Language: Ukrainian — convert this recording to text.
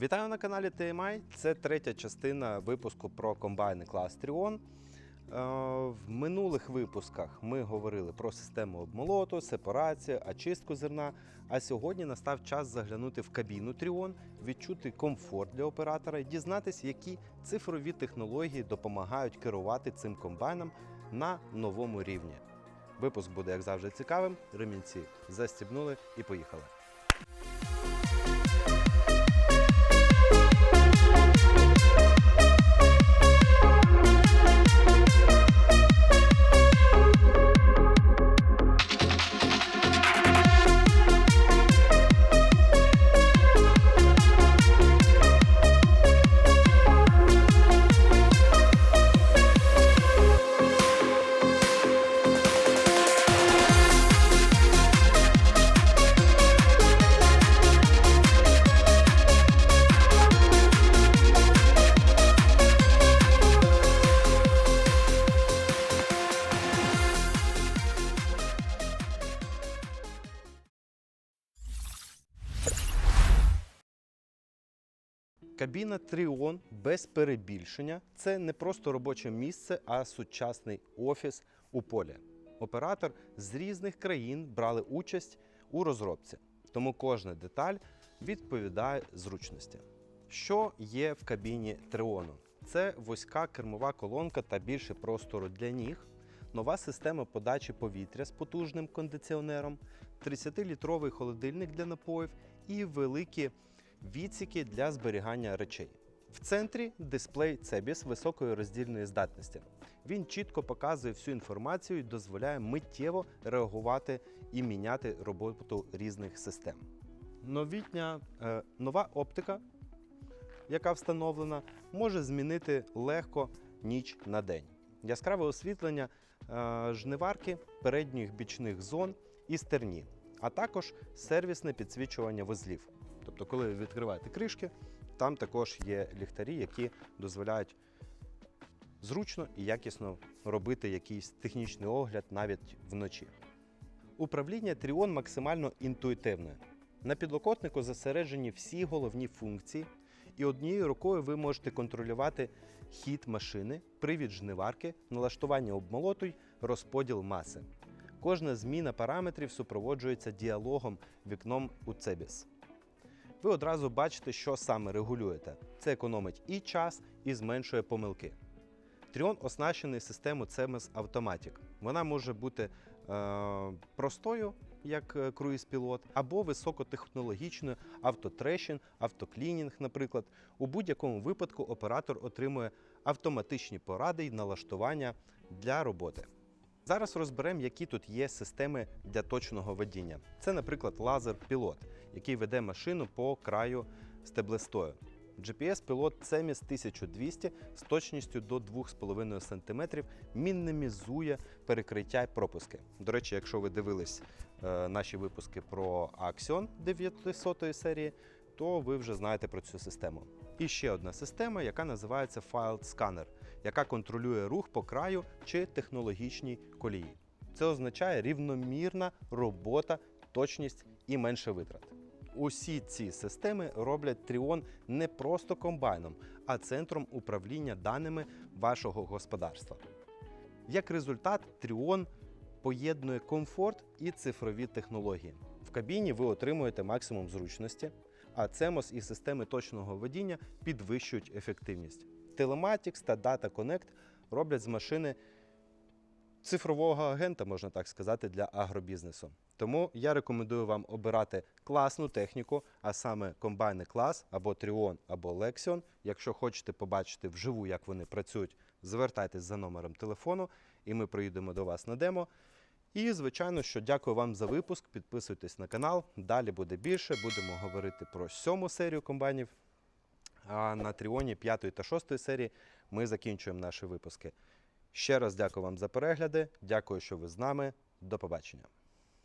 Вітаю на каналі TMI. Це третя частина випуску про комбайни клас Тріон. В минулих випусках ми говорили про систему обмолоту, сепарацію, очистку зерна. А сьогодні настав час заглянути в кабіну Тріон, відчути комфорт для оператора і дізнатися, які цифрові технології допомагають керувати цим комбайном на новому рівні. Випуск буде, як завжди, цікавим. Ремінці застібнули і поїхали. Кабіна Тріон без перебільшення це не просто робоче місце, а сучасний офіс у полі. Оператор з різних країн брали участь у розробці, тому кожна деталь відповідає зручності. Що є в кабіні Тріону? Це вузька кермова колонка та більше простору для ніг, нова система подачі повітря з потужним кондиціонером, 30-літровий холодильник для напоїв і великі відсіки для зберігання речей. В центрі дисплей CEBIS високої роздільної здатності. Він чітко показує всю інформацію і дозволяє миттєво реагувати і міняти роботу різних систем. Новітня е, нова оптика, яка встановлена, може змінити легко ніч на день. Яскраве освітлення е, жниварки передніх бічних зон і стерні, а також сервісне підсвічування вузлів. Тобто, коли ви відкриваєте кришки, там також є ліхтарі, які дозволяють зручно і якісно робити якийсь технічний огляд навіть вночі. Управління Тріон максимально інтуїтивне. На підлокотнику зосереджені всі головні функції, і однією рукою ви можете контролювати хід машини, привід жниварки, налаштування обмолоту й розподіл маси. Кожна зміна параметрів супроводжується діалогом вікном у Цебіс ви одразу бачите, що саме регулюєте. Це економить і час, і зменшує помилки. Тріон оснащений системою CMS Automatic. Вона може бути е, простою, як е, круїз-пілот, або високотехнологічною автотрещин, автоклінінг, наприклад. У будь-якому випадку оператор отримує автоматичні поради й налаштування для роботи. Зараз розберемо, які тут є системи для точного водіння. Це, наприклад, лазер-пілот, який веде машину по краю стеблестою. GPS-пілот CEMIS 1200 з точністю до 2,5 см мінімізує перекриття й пропуски. До речі, якщо ви дивились е, наші випуски про Axion 900 серії, то ви вже знаєте про цю систему. І ще одна система, яка називається Filed Scanner, яка контролює рух по краю чи технологічній колії. Це означає рівномірна робота, точність і менше витрат. Усі ці системи роблять Тріон не просто комбайном, а центром управління даними вашого господарства. Як результат, Тріон поєднує комфорт і цифрові технології. В кабіні ви отримуєте максимум зручності, а CEMOS і системи точного водіння підвищують ефективність. Telematics та Data Connect роблять з машини цифрового агента, можна так сказати, для агробізнесу. Тому я рекомендую вам обирати класну техніку, а саме комбайни клас або Trion, або Lexion. Якщо хочете побачити вживу, як вони працюють, звертайтесь за номером телефону, і ми приїдемо до вас на демо. І, звичайно, що дякую вам за випуск. Підписуйтесь на канал. Далі буде більше. Будемо говорити про сьому серію комбайнів. А на Тріоні 5 та 6 серії ми закінчуємо наші випуски. Ще раз дякую вам за перегляди. Дякую, що ви з нами. До побачення.